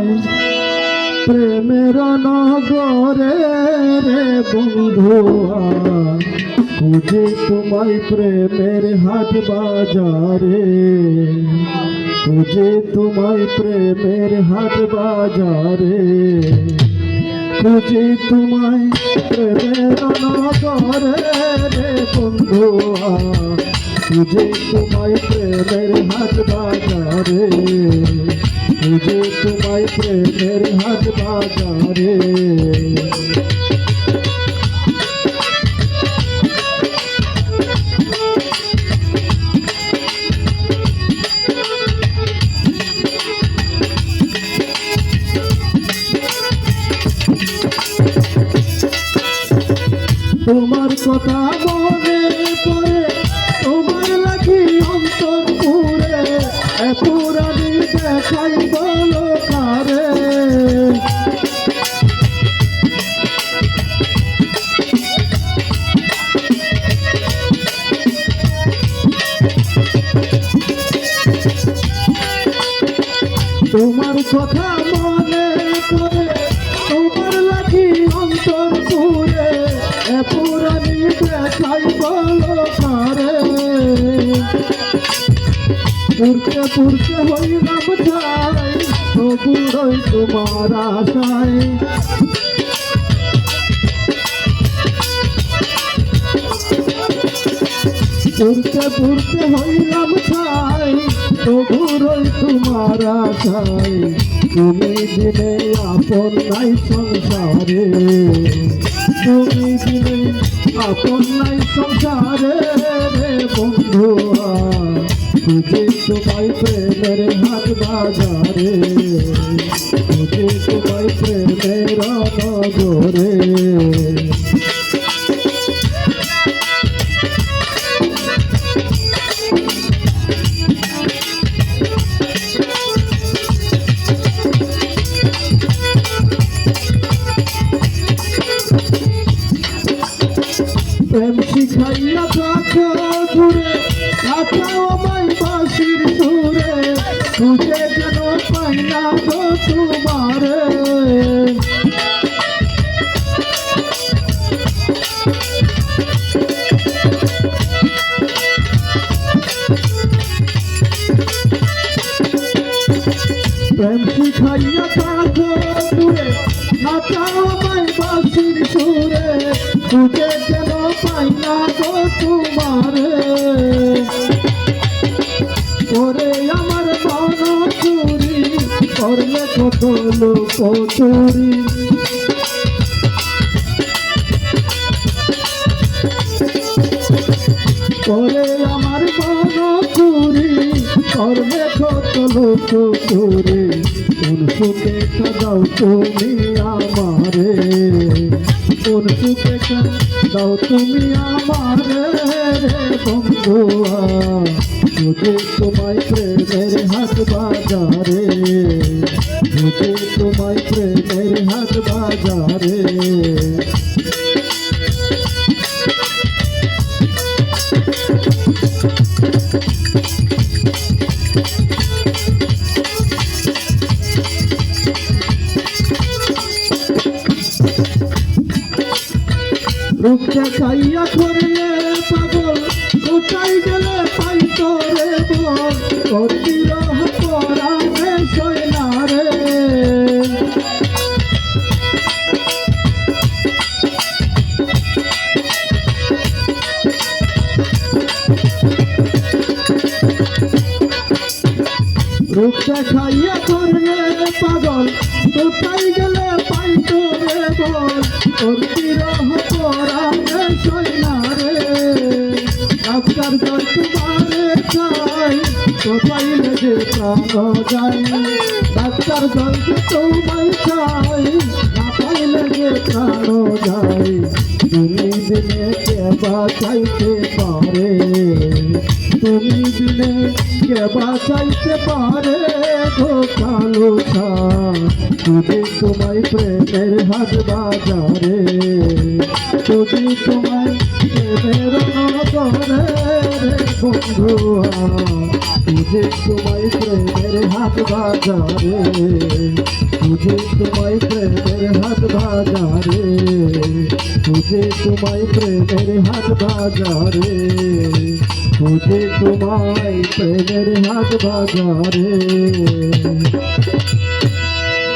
তোমায় প্রেমের নগরে রে বন্ধুয়া খুঁজে তোমায় প্রেমের হাট বাজারে খুঁজে তোমায় প্রেমের হাট বাজারে খুঁজে তোমায় প্রেমের নগরে রে বন্ধুয়া খুঁজে তোমায় প্রেমের হাট বাজারে খুঁজে তোমায় প্রেমের হাট বাজারে। তোমার কথা মনে তোমার কথা মনে পড়ে, তোমার লাগি অন্তর পুরে পুরানি দেখাই বলো কারে। পুরকে পুরকে হইলাম যাই তবুরই তোমার আশায়। পুরকে পুরকে হইলাম ছাই তবুরই তোমার আশায়। তুমি দিনে আপন নাই সংসারে। তুমি দিনে আপন নাই সংসারে রে বন্ধুয়া। খুঁজে তোমায় প্রেমের হাট বাজারে খুঁজে তোমায় প্রেমের যেন পাই না গো তোমারে প্রেম শিখাইয়া থাকো দূরে কাটাও আমায় বাসির সুরে খুঁজে যেন আমার করলে কত লোক চুরি ওরে আমার মন চুরি করলে কত লোক চুরি কোন সুখে দাও তুমি আমারে। কোন সুখে দাও তুমি আমারে বন্ধুয়া। তোমায় প্রেমের হাত বাজারে রূপটা চাইয়া করলে পাগল কোথায় গেলে পাই তোরে বল। তোর বিরহ পরাণে সইনা রে। রূপটা খাইয়া করলে পাগল কোথায় গেলে পাই তোরে বল। তোর লেগে প্রাণ যাই ডাক্তার জল তোমায় চাই, না পাইলে তুমি পারে? তুমি দিনে কে বাঁচাইতে পারে প্রেমের হাত বাজারে, যদি তোমায় প্রেমের নগরে রে বন্ধুয়া তুঝে তোমায় প্রেমের হাত বাজারে তুঝে তোমায় প্রেমের হাত বাজারে তুঝে তোমায় প্রেমের হাত বাজারে তুঝে তোমায় প্রেমের হাত বাজারে